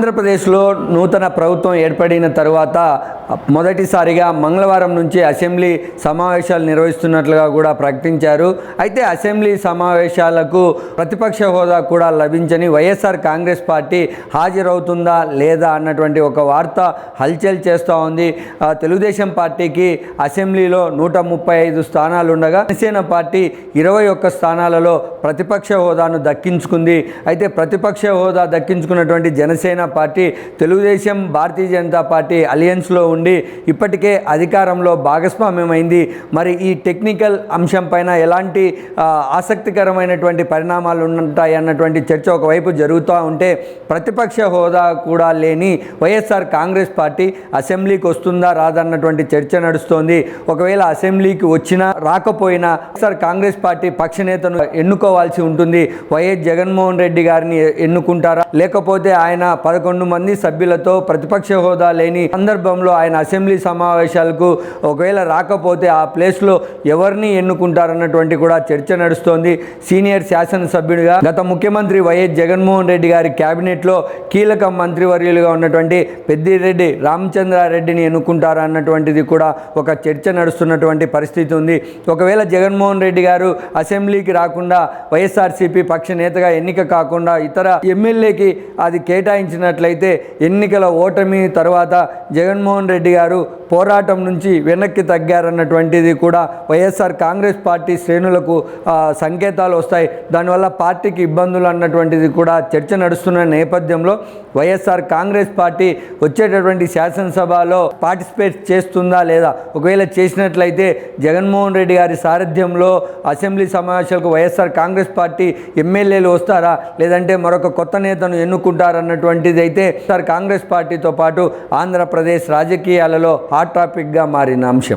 ఆంధ్రప్రదేశ్లో నూతన ప్రభుత్వం ఏర్పడిన తరువాత మొదటిసారిగా మంగళవారం నుంచి అసెంబ్లీ సమావేశాలు నిర్వహిస్తున్నట్లుగా కూడా ప్రకటించారు. అయితే అసెంబ్లీ సమావేశాలకు ప్రతిపక్ష హోదా కూడా లభించని వైఎస్ఆర్ కాంగ్రెస్ పార్టీ హాజరవుతుందా లేదా అన్నటువంటి ఒక వార్త హల్చల్ చేస్తూ ఉంది. తెలుగుదేశం పార్టీకి అసెంబ్లీలో నూట ముప్పై ఐదు స్థానాలు ఉండగా జనసేన పార్టీ ఇరవై ఒక్క స్థానాలలో ప్రతిపక్ష హోదాను దక్కించుకుంది. అయితే ప్రతిపక్ష హోదా దక్కించుకున్నటువంటి జనసేన పార్టీ తెలుగుదేశం భారతీయ జనతా పార్టీ అలియన్స్లో ఉండి ఇప్పటికే అధికారంలో భాగస్వామ్యమైంది. మరి ఈ టెక్నికల్ అంశం పైన ఎలాంటి ఆసక్తికరమైనటువంటి పరిణామాలు ఉంటాయి అన్నటువంటి చర్చ ఒకవైపు జరుగుతూ ఉంటే ప్రతిపక్ష హోదా కూడా లేని వైఎస్ఆర్ కాంగ్రెస్ పార్టీ అసెంబ్లీకి వస్తుందా రాదన్నటువంటి చర్చ నడుస్తోంది. ఒకవేళ అసెంబ్లీకి వచ్చినా రాకపోయినా వైఎస్ఆర్ కాంగ్రెస్ పార్టీ పక్ష నేతను ఎన్నుకోవాల్సి ఉంటుంది. వైఎస్ జగన్మోహన్ రెడ్డి గారిని ఎన్నుకుంటారా? లేకపోతే ఆయన పదకొండు మంది సభ్యులతో ప్రతిపక్ష హోదా లేని సందర్భంలో ఆయన అసెంబ్లీ సమావేశాలకు ఒకవేళ రాకపోతే ఆ ప్లేస్లో ఎవరిని ఎన్నుకుంటారన్నటువంటి కూడా చర్చ నడుస్తోంది. సీనియర్ శాసనసభ్యుడిగా గత ముఖ్యమంత్రి వైఎస్ జగన్మోహన్ రెడ్డి గారి క్యాబినెట్లో కీలక మంత్రివర్యులుగా ఉన్నటువంటి పెద్దిరెడ్డి రామచంద్రారెడ్డిని ఎన్నుకుంటారా అన్నటువంటిది కూడా ఒక చర్చ నడుస్తున్నటువంటి పరిస్థితి ఉంది. ఒకవేళ జగన్మోహన్ రెడ్డి గారు అసెంబ్లీకి రాకుండా వైఎస్ఆర్సీపీ పక్ష నేతగా ఎన్నిక కాకుండా ఇతర ఎమ్మెల్యేకి అది కేటాయించిన చూసినట్లయితే ఎన్నికల ఓటమి తర్వాత జగన్మోహన్ రెడ్డి గారు పోరాటం నుంచి వెనక్కి తగ్గారన్నటువంటిది కూడా వైఎస్ఆర్ కాంగ్రెస్ పార్టీ శ్రేణులకు సంకేతాలు వస్తాయి. దానివల్ల పార్టీకి ఇబ్బందులు అన్నటువంటిది కూడా చర్చ నడుస్తున్న నేపథ్యంలో వైఎస్ఆర్ కాంగ్రెస్ పార్టీ వచ్చేటటువంటి శాసనసభలో పార్టిసిపేట్ చేస్తుందా లేదా? ఒకవేళ చేసినట్లయితే జగన్మోహన్ రెడ్డి గారి సారథ్యంలో అసెంబ్లీ సమావేశాలకు వైఎస్ఆర్ కాంగ్రెస్ పార్టీ ఎమ్మెల్యేలు వస్తారా? లేదంటే మరొక కొత్త నేతను ఎన్నుకుంటారన్నటువంటిది అయితే సార్ కాంగ్రెస్ పార్టీతో పాటు ఆంధ్రప్రదేశ్ రాజకీయాలలో హాట్ టాపిక్గా మారిన అంశం.